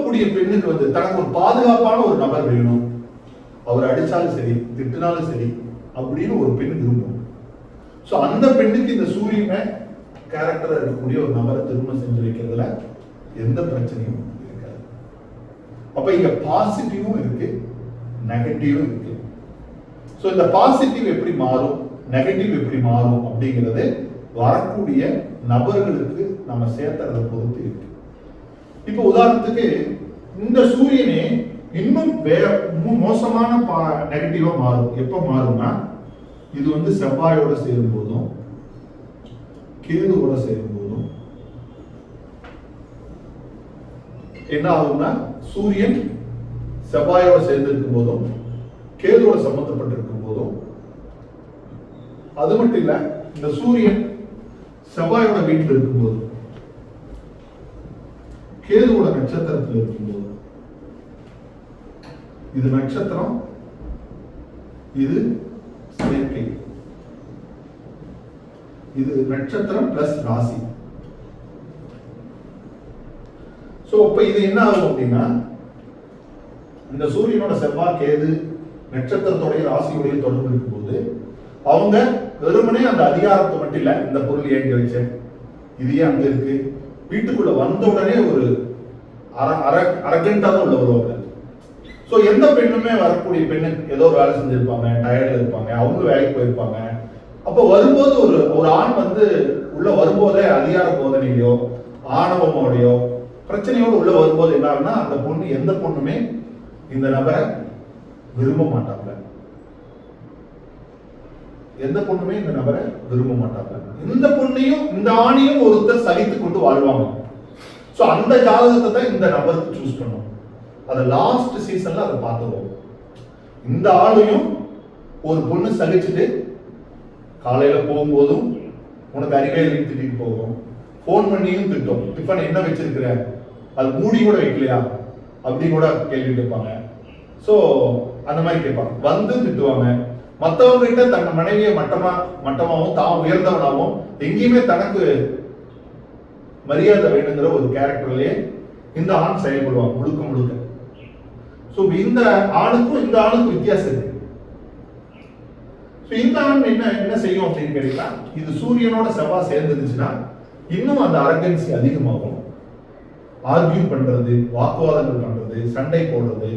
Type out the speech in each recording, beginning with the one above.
விரும்பக்கூடிய பெண்ணுக்கு வந்து தனக்கு ஒரு பாதுகாப்பான ஒரு நபர் வேணும். அவர் அடிச்சாலும் சரி திட்டினாலும் சரி அப்படின்னு ஒரு பெண் விரும்பும். ஸோ அந்த பெண்ணுக்கு இந்த சூரியனை கேரக்டர் இருக்கக்கூடிய ஒரு நபரை திருமணம் செஞ்சு வைக்கிறதுல எந்த பிரச்சனையும் இருக்காது. அப்போ இங்கே பாசிட்டிவும் இருக்கு நெகட்டிவும் இருக்கு. ஸோ இந்த பாசிட்டிவ் எப்படி மாறும் நெகட்டிவ் எப்படி மாறும் அப்படிங்கிறது வரக்கூடிய நபர்களுக்கு நம்ம சேர்த்துறதை பொறுத்து இருக்கு. இப்போ உதாரணத்துக்கு இந்த சூரியனே இன்னும் வேற மோ- மோசமான நெகட்டிவா மாறும். எப்ப மாறும்னா இது வந்து செவ்வாயோட சேரும் போதும் கேதுவோட சேரும் போதும் என்ன ஆகும்னா சூரியன் செவ்வாயோட சேர்ந்திருக்கும் போதும் கேதுவோட சம்பந்தப்பட்டிருக்கும் போதும் அது மட்டும் இல்ல இந்த சூரியன் செவ்வாயோட வீட்டில் இருக்கும் போதும் கேதுவோட நட்சத்திரத்தில் இருக்கும்போது. இது நட்சத்திரம் இது சேர்க்கை. இது நட்சத்திரம் பிளஸ் ராசி. ஸோ இப்போ இது என்ன ஆகும் அப்படின்னா இந்த சூரியனோட செவ்வாய் கேது நட்சத்திரத்தோடைய ராசியுடைய தொடர்பு இருக்கும்போது அவங்க வெறுமனே அந்த அதிகாரத்தை மட்டும் இல்லை இந்த பொருள் ஏங்க வச்சேன் இது ஏன் அங்க இருக்கு? வீட்டுக்குள்ள வந்த உடனே ஒரு அர அர அரகண்டா தான் உள்ள வருவாங்க. ஸோ எந்த பெண்ணுமே வரக்கூடிய பெண்ணு ஏதோ ஒரு வேலை செஞ்சிருப்பாங்க டயர்டில் இருப்பாங்க அவங்களும் வேலைக்கு போயிருப்பாங்க. அப்போ வரும்போது ஒரு ஒரு ஆண் வந்து உள்ள வரும்போதே அதிகார போதனையிலையோ ஆணவமோடையோ பிரச்சனையோடு உள்ள வரும்போது என்ன அந்த பொண்ணு எந்த பொண்ணுமே இந்த நபரை விரும்ப மாட்டாங்க எந்த பொண்ணுமே இந்த நபரை விரும்ப மாட்டாங்க. இந்த பொண்ணையும் இந்த ஆணையும் ஒருத்தர் சகித்து கொண்டு வாழ்வாங்க. ஸோ அந்த ஜாதகத்தை தான் இந்த நபருக்கு சூஸ் பண்ணும் அதை லாஸ்ட் சீசன்ல அதை பார்த்துருவோம் இந்த ஆளையும் ஒரு பொண்ணு சகிச்சுட்டு காலையில போகும்போதும் உனக்கு அறிவே இல்லைன்னு திட்டிட்டு போகும். ஃபோன் பண்ணியும் திட்டும். டிஃபன் என்ன வச்சிருக்கிற? அது மூடி கூட வைக்கலையா? அப்படி கூட கேள்வி கேட்பாங்க. ஸோ அந்த மாதிரி கேட்பாங்க. வந்து திட்டுவாங்க. மற்றவங்க கிட்ட தன் மனைவியை மட்டமா மட்டமாகவும் தான் உயர்ந்தவனாகவும் எங்கேயுமே தனக்கு மரியாதை வேணுங்கிற ஒரு கேரக்டர்லயே இந்த ஆண் செயல்படுவான் முழுக்க முழுக்க. ஸோ இந்த ஆணுக்கும் இந்த ஆணுக்கும் வித்தியாசம் இருக்கு. ஸோ இந்த ஆண் என்ன என்ன செய்யும் அப்படின்னு கேட்டீங்கன்னா இது சூரியனோட செவ்வாய் சேர்ந்துருச்சுன்னா இன்னும் அந்த அரகன்சி அதிகமாகும். ஆர்கியூ பண்றது வாக்குவாதங்கள் பண்றது சண்டை போடுறது.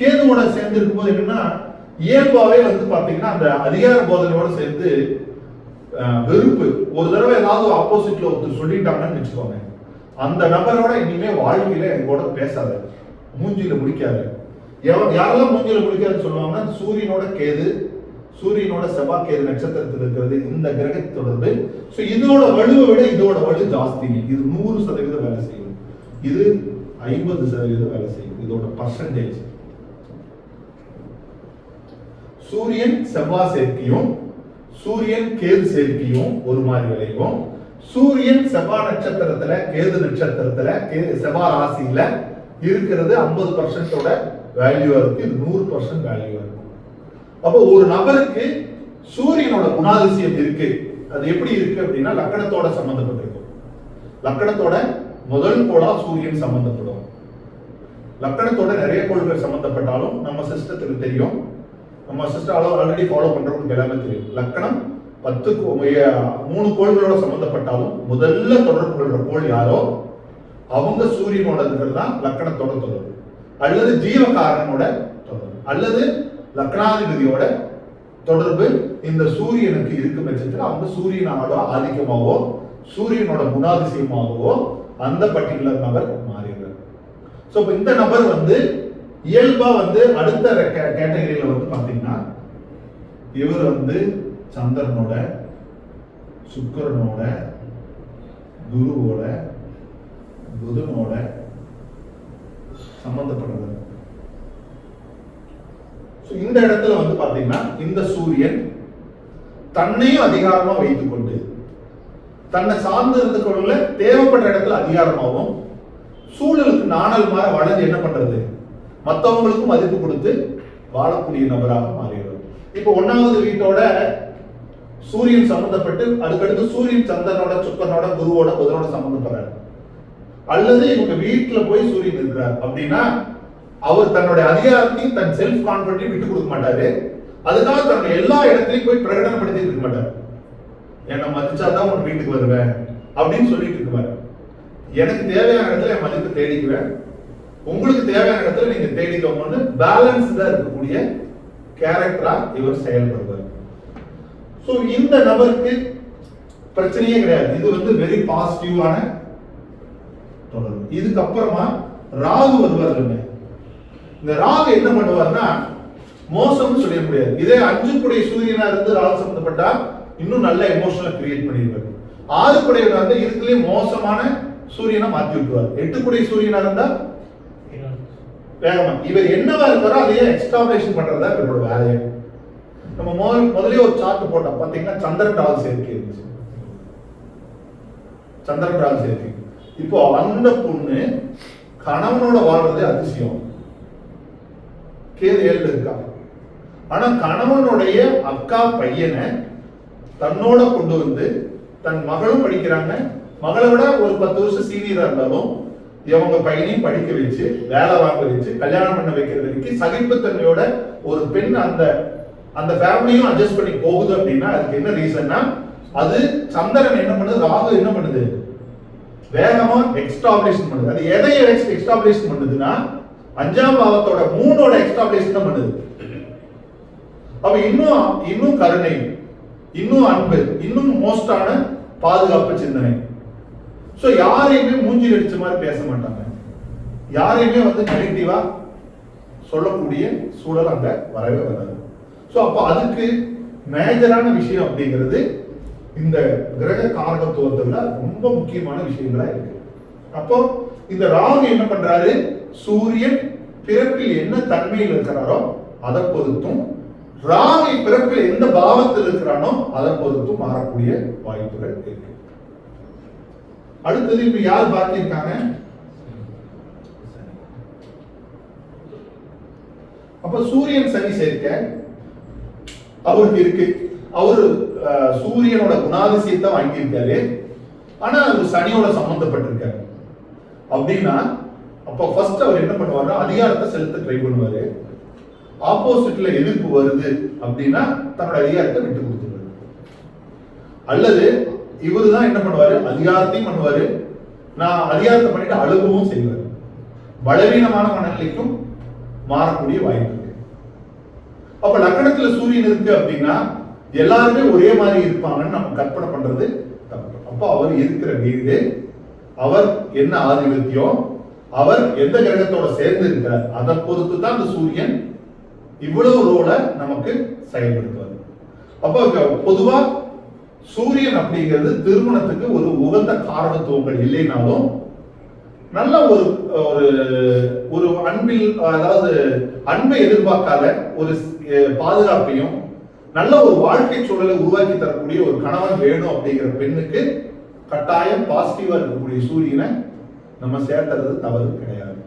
கேதுவோட சேர்ந்து இருக்கும்போது என்னன்னா இயல்பாவே வந்து பாத்தீங்கன்னா அந்த அதிகார போதனையோட சேர்ந்து வெறுப்பு. ஒரு தடவை ஏதாவது ஆப்போசிட்ல ஒருத்தர் சொல்லிட்டாங்கன்னு வச்சுக்கோங்க. அந்த நபரோட இனிமே வாழ்க்கையில என் கூட பேசாத. மூஞ்சியில முடிக்காத. யாரெல்லாம் மூஞ்சியில முடிக்காதுன்னு சொல்லுவாங்கன்னா சூரியனோட கேது சூரியனோட செவ்வாய்க்கேது நட்சத்திரத்தில் இருக்கிறது இந்த கிரக தொடர்பு. ஸோ இதோட வலுவை விட இதோட வலு ஜாஸ்தி. இது நூறு சதவீதம் வேலை செய்யும். இது ஐம்பது சதவீதம் வேலை செய்யும். இதோட பர்சன்டேஜ் சூரியன் செவ்வாய் சேர்க்கையும் சூரியன் கேது சேர்க்கையும் ஒரு மாதிரி விளையும். சூரியன் செவ்வாய் நட்சத்திரத்துல கேது நட்சத்திரத்துல செவ்வாய் ராசியில இருக்கிறது ஐம்பது பர்சன்டோட வேல்யூவா இருக்கு. இது நூறு பர்சன்ட் வேல்யூவா இருக்கும் அப்போ ஒரு நபருக்கு சூரியனோட குணாதிசயம் இருக்கு. அது எப்படி இருக்கு அப்படின்னா லக்கணத்தோட சம்பந்தப்பட்டிருக்கும். லக்கணத்தோட முதல் கோளா சூரியன் சம்பந்தப்படும். லக்கணத்தோட நிறைய கோள்கள் சம்பந்தப்பட்டாலும் நம்ம சிஸ்டத்துக்கு தெரியும். நம்ம சிஸ்டர் அளவு ஆல்ரெடி ஃபாலோ பண்றவங்களுக்கு எல்லாமே தெரியும். லக்கணம் பத்து மூணு கோள்களோட சம்மந்தப்பட்டாலும் முதல்ல தொடர்பு கொள்கிற கோள் யாரோ? அவங்க சூரியனோட தான் லக்கணத்தோட தொடர்பு. அல்லது ஜீவகாரனோட தொடர்பு. அல்லது லக்னாதிபதியோட தொடர்பு இந்த சூரியனுக்கு இருக்கும் பட்சத்தில் அவங்க சூரியனோட ஆதிக்கமாகவோ சூரியனோட குணாதிசயமாகவோ அந்த பர்டிகுலர் நபர் மாறிடுறார் ஸோ இப்போ இந்த நபர் வந்து இயல்பா வந்து அடுத்த கேட்டகரியில வந்து பாத்தீங்கன்னா இவர் வந்து சந்திரனோட சுக்கரனோட குருவோட புதனோட சம்பந்தப்படுறது இந்த இடத்துல வந்து பாத்தீங்கன்னா இந்த சூரியன் தன்னையும் அதிகாரமா வைத்துக் கொண்டு தன்னை சார்ந்து இருந்து கொள்ள தேவைப்பட்ட இடத்துல அதிகாரமாகவும் சூழலுக்கு நாணல் மாற வளைஞ்சு என்ன பண்றது? மற்றவங்களுக்கும் மதிப்பு கொடுத்து வாழக்கூடிய நபராக மாறிடுறது இப்போ ஒன்னாவது வீட்டோட சூரியன் சம்பந்தப்பட்டு அதுக்கடுத்து சூரியன் சந்திரனோட சுக்கரனோட குருவோட புதனோட சம்பந்தப்படுறாரு அல்லது இவங்க வீட்டுல போய் சூரியன் இருக்கிறார் அப்படின்னா அவர் தன்னுடைய அதிகாரத்தையும் தன் செல்ஃப் கான்பிடன்டையும் விட்டு கொடுக்க மாட்டாரு. அதுக்காக தன்னுடைய எல்லா இடத்துலையும் போய் பிரகடனப்படுத்திட்டு இருக்க மாட்டார். என்னை மதிச்சாதான் உன் வீட்டுக்கு வருவேன் அப்படின்னு சொல்லிட்டு இருக்குவாரு எனக்கு தேவையான இடத்துல என் மதிப்பு தேடிக்குவேன். உங்களுக்கு தேவையான இடத்துல நீங்க தேடிக்கோங்கன்னு பேலன்ஸ்டா இருக்கக்கூடிய கேரக்டரா இவர் செயல்படுவார். ஸோ இந்த நபருக்கு பிரச்சனையே கிடையாது. இது வந்து வெரி பாசிட்டிவான தொடர்பு. இதுக்கப்புறமா ராகு வருவார் இந்த ராகு என்ன பண்ணுவார்னா மோசம்னு சொல்லிட முடியாது. இதே அஞ்சு குடை சூரியனா இருந்து ராகு சம்பந்தப்பட்டா இன்னும் நல்ல எமோஷனல் கிரியேட் பண்ணிடுவார். ஆறு குடையில வந்து இதுக்குள்ளே மோசமான சூரியனை மாற்றி விட்டுருவார். எட்டு குடை சூரியனா இருந்தா வேகமா. இவர் என்னவா இருக்காரோ அதையே எக்ஸ்டாபிலேஷன் பண்றதா இவரோட வேலையை. நம்ம முதல் முதலே ஒரு சார்ட் போட்டோம். பார்த்தீங்கன்னா சந்திரன் ராகு சேர்க்கை இருந்துச்சு. சந்திரன் ராகு சேர்க்கை. இப்போ அந்த பொண்ணு கணவனோட வாழ்றதே அதிசயம். கேது ஏழு இருக்கா? ஆனா கணவனுடைய அக்கா பையனை தன்னோட கொண்டு வந்து தன் மகளும் படிக்கிறாங்க. மகளை விட ஒரு பத்து வருஷம் சீனியரா இருந்தாலும் இவங்க பையனையும் படிக்க வச்சு வேலை வாங்க வச்சு கல்யாணம் பண்ண வைக்கிற வரைக்கும் சகிப்புத்தன்மையோட ஒரு பெண் அந்த அந்த ஃபேமிலியும் அட்ஜஸ்ட் பண்ணி போகுது அப்படின்னா அதுக்கு என்ன ரீசன்னா அது சந்திரன் என்ன பண்ணுது ராகு என்ன பண்ணுது? வேகமா எக்ஸ்டாப்ளிஷன் பண்ணுது. அது எதை எக்ஸ்டாப்ளிஷன் பண்ணுதுன்னா அஞ்சாம் பாவத்தோட மூணோட எக்ஸ்டாப்ளிஷன் தான் பண்ணுது. அப்ப இன்னும் இன்னும் கருணை இன்னும் அன்பு இன்னும் மோஸ்டான பாதுகாப்பு சிந்தனை. ஸோ யாரையுமே மூஞ்சி அடிச்ச மாதிரி பேச மாட்டாங்க. யாரையுமே வந்து நெகட்டிவா சொல்லக்கூடிய சூழல் அங்க வரவே வராது. ஸோ அப்போ அதுக்கு மேஜரான விஷயம் அப்படிங்கிறது இந்த கிரக காரகத்துவத்துல ரொம்ப முக்கியமான விஷயங்களா இருக்கு. அப்போ இந்த ராகு என்ன பண்றாரு? சூரியன் பிறப்பில் என்ன தன்மையில் இருக்கிறாரோ அதை பொறுத்தும் ராகு பிறப்பில் எந்த பாவத்தில் இருக்கிறானோ அதை பொறுத்தும் மாறக்கூடிய வாய்ப்புகள் இருக்கு. அடுத்தது இப்ப யார் பார்த்திருக்காங்க? அப்ப சூரியன் சனி சேர்க்க அவருக்கு இருக்கு. அவரு சூரியனோட குணாதிசயத்தை வாங்கியிருக்காரு. ஆனா அவர் சனியோட சம்பந்தப்பட்டிருக்காரு. அப்படின்னா அப்போ ஃபர்ஸ்ட் அவர் என்ன பண்ணுவாருன்னா அதிகாரத்தை செலுத்த ட்ரை பண்ணுவாரு. ஆப்போசிட்ல எதிர்ப்பு வருது அப்படின்னா தன்னோட அதிகாரத்தை விட்டு கொடுத்துருவாரு. அல்லது இவரு தான் என்ன பண்ணுவாரு? அதிகாரத்தையும் பண்ணுவாரு. நான் அதிகாரத்தை பண்ணிட்டு அழுகவும் செய்வார். பலவீனமான மனநிலைக்கும் மாறக்கூடிய வாய்ப்பு இருக்கு. அப்ப லக்கணத்துல சூரியன் இருக்கு அப்படின்னா எல்லாருமே ஒரே மாதிரி இருப்பாங்கன்னு நம்ம கற்பனை பண்றது தப்பு. அப்போ அவர் இருக்கிற வீடு அவர் என்ன ஆதிபத்தியம் அவர் எந்த கிரகத்தோட சேர்ந்து இருக்கிறார் அதை பொறுத்து தான் அந்த சூரியன் இவ்வளவு ரோல நமக்கு செயல்படுத்துவார். அப்போ பொதுவாக பொதுவா சூரியன் அப்படிங்கிறது திருமணத்துக்கு ஒரு உகந்த காரணத்துவங்கள் இல்லைனாலும் நல்ல ஒரு ஒரு ஒரு அன்பில் அதாவது அன்பை எதிர்பார்க்காத ஒரு பாதுகாப்பையும் நல்ல ஒரு வாழ்க்கை சூழலை உருவாக்கி தரக்கூடிய ஒரு கணவன் வேணும் அப்படிங்கிற பெண்ணுக்கு கட்டாயம் பாசிட்டிவா இருக்கக்கூடிய சூரியனை நம்ம சேர்த்துறது தவறு கிடையாது.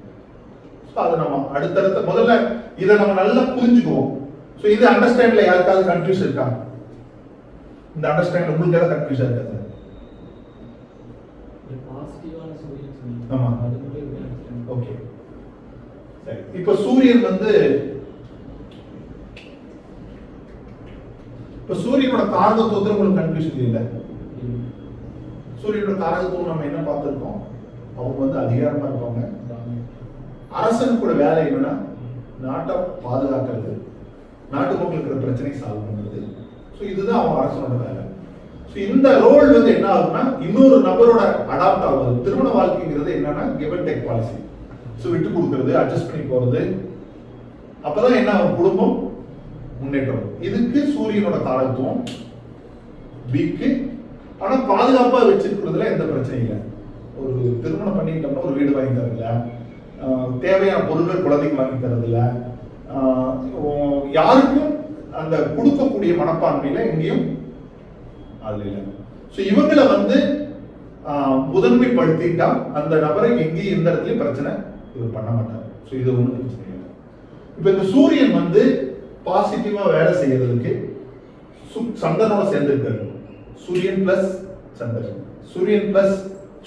அதை நம்ம அடுத்தடுத்த முதல்ல இதை நம்ம நல்லா புரிஞ்சுக்குவோம். ஸோ இது அண்டர்ஸ்டாண்ட்ல யாருக்காவது கன்ஃபியூஸ் இருக்கா இந்த அண்டர்ஸ்டாண்ட் உங்களுக்கு ஏதாவது கன்ஃபியூஸா இருக்கா சார் பாசிட்டிவான சூரியன் சொன்னீங்க. ஆமா. அது மட்டும் எப்படி understand ஓகே இப்போ சூரியன் வந்து இப்போ சூரியனோட காரகத்துவத்தில் உங்களுக்கு கன்ஃபியூஷன் இல்லை? சூரியனோட காரகத்துவம் நம்ம என்ன பார்த்துருக்கோம்? அவங்க வந்து அதிகாரமா இருப்பாங்க. அரசனுக்கு கூட வேலை என்னன்னா நாட்டை பாதுகாக்கிறது. நாட்டு மக்களுக்கு பிரச்சனை சால்வ் பண்றது ஸோ இதுதான் அவன் அரசனோட வேலை. ஸோ இந்த ரோல் வந்து என்ன ஆகுதுன்னா இன்னொரு நபரோட அடாப்ட் ஆகுது. திருமண வாழ்க்கைங்கிறது என்னன்னா கிவன் டெக் பாலிசி ஸோ விட்டு கொடுக்கறது அட்ஜஸ்ட் பண்ணி போகிறது அப்போதான் என்ன ஆகும்? குடும்பம் முன்னேற்றம். இதுக்கு சூரியனோட காலத்துவம் வீக்கு ஆனால் பாதுகாப்பாக வச்சிருக்கிறதுல எந்த பிரச்சனையும் இல்லை. ஒரு திருமணம் பண்ணிக்கிட்டோம்னா ஒரு வீடு வாங்கி தரல தேவையான பொருட்கள் குழந்தைக்கு வாங்கி தரதில்ல. யாருக்கும் அந்த கொடுக்கக்கூடிய மனப்பான்மையில எங்கேயும் அதுல இல்லை. ஸோ இவங்களை வந்து முதன்மைப்படுத்திட்டா அந்த நபரை எங்கேயும் எந்த இடத்துலயும் பிரச்சனை இவர் பண்ண மாட்டார். ஸோ இது ஒன்றும் பிரச்சனை இல்லை. இப்போ இந்த சூரியன் வந்து பாசிட்டிவாக வேலை செய்யறதுக்கு சு- சந்திரனோட சேர்ந்துருக்காரு. சூரியன் பிளஸ் சந்திரன். சூரியன் பிளஸ்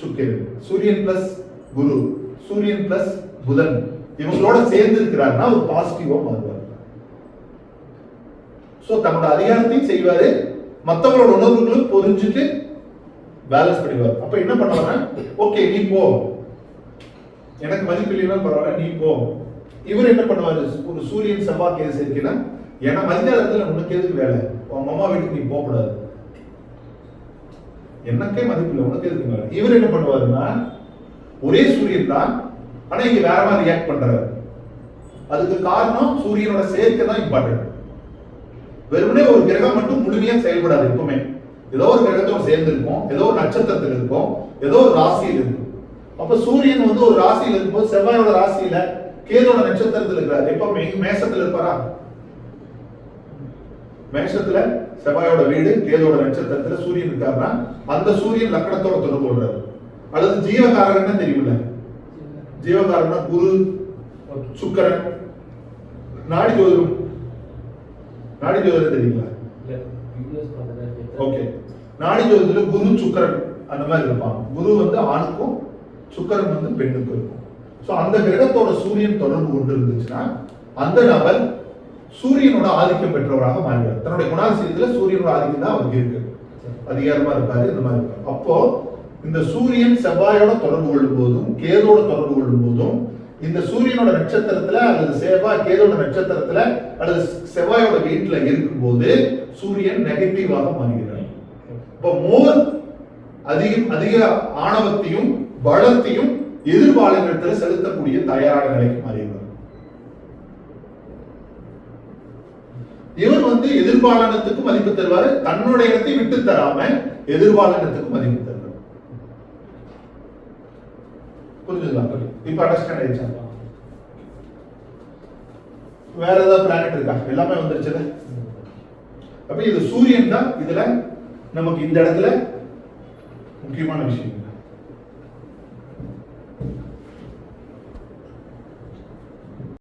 சுக்கிரன். சூரியன் பிளஸ் குரு. சூரியன் பிளஸ் புதன். இவங்களோட சேர்ந்து இருக்கிறாருன்னா ஒரு பாசிட்டிவா மாறுவார். ஸோ தன்னோட அதிகாரத்தையும் செய்வாரு. மற்றவங்களோட உணர்வுகளும் புரிஞ்சுட்டு பேலன்ஸ் பண்ணிடுவார் அப்ப என்ன பண்ணுவாங்க ஓகே நீ போ. எனக்கு மதிப்பு இல்லைன்னா பரவாயில்ல நீ போ. இவர் என்ன பண்ணுவாரு? ஒரு சூரியன் செவ்வாய் கேஸ் சேர்க்கைனா ஏன்னா மதிய இடத்துல உனக்கு எதுக்கு வேலை? உங்க அம்மா வீட்டுக்கு நீ போகக்கூடாது. எனக்கே மதிப்பு இல்லை உனக்கு எதுக்கு வேலை? இவர் என்ன பண்ணுவாருன்னா ஒரே சூரியன் தான் ஆனா இங்க வேற மாதிரி ரியாக்ட் பண்றாரு. அதுக்கு காரணம் சூரியனோட சேர்க்கை தான் இம்பார்ட்டன்ட் வெறுமனே ஒரு கிரகம் மட்டும் முழுமையா செயல்படாது எப்பவுமே. ஏதோ ஒரு கிரகத்தோட சேர்ந்து இருக்கும் ஏதோ ஒரு நட்சத்திரத்தில் இருக்கும் ஏதோ ஒரு ராசியில் இருக்கும். அப்ப சூரியன் வந்து ஒரு ராசியில் இருக்கும்போது செவ்வாயோட ராசியில கேதோட நட்சத்திரத்தில் இருக்கிறார். எப்ப மே- மேஷத்துல இருப்பாரா? மேஷத்துல செவ்வாயோட வீடு கேதோட நட்சத்திரத்துல சூரியன் இருக்காருன்னா அந்த சூரியன் லக்கணத்தோட தொடர்பு கொள்றாரு. அல்லது ஜீவகாரகன்னு தெரியுமில்ல? ஜீவகாரகன்னா குரு சுக்கிரன் நாடி ஜோதிடம். நாடி ஜோதிடம் தெரியுங்களா. ஓகே நாடி ஜோதிடத்துல குரு சுக்கிரன் அந்த மாதிரி இருப்பாங்க. குரு வந்து ஆணுக்கும் சுக்கிரன் வந்து பெண்ணுக்கும் இருக்கும். ஸோ அந்த கிரகத்தோட சூரியன் தொடர்பு கொண்டு இருந்துச்சுன்னா அந்த நபர் சூரியனோட ஆதிக்கம் பெற்றவராக மாறுகிறார் தன்னுடைய குணாதிசயத்துல சூரியனோட ஆதிக்கம் தான் அவருக்கு இருக்கு. அதிகாரமா இருப்பாரு இந்த மாதிரி இருப்பாரு. அப்போ இந்த சூரியன் செவ்வாயோட தொடர்பு கொள்ளும் போதும் கேதோட தொடர்பு கொள்ளும் போதும் இந்த சூரியனோட நட்சத்திரத்துல அல்லது செவ்வாய் கேதோட நட்சத்திரத்துல அல்லது செவ்வாயோட வீட்டுல இருக்கும்போது சூரியன் நெகட்டிவாக மாறுகிறார். இப்ப மோர் அதிகம் அதிக ஆணவத்தையும் பலத்தையும் எதிர்பாலினத்துல செலுத்தக்கூடிய தயாரான நிலைக்கு மாறிடுவார் இவர் வந்து எதிர்பாலனத்துக்கு மதிப்பு தருவாரு தன்னுடைய இடத்தை விட்டு தராம எதிர்பாலனத்துக்கு மதிப்பு தருவார். புரிஞ்சுக்கலாம் இப்போ அண்டர்ஸ்டாண்ட் ஆயிடுச்சு? வேற ஏதாவது பிளானட் இருக்கா? எல்லாமே வந்துருச்சுல? அப்ப இது சூரியன் தான் இதுல நமக்கு இந்த இடத்துல முக்கியமான விஷயம்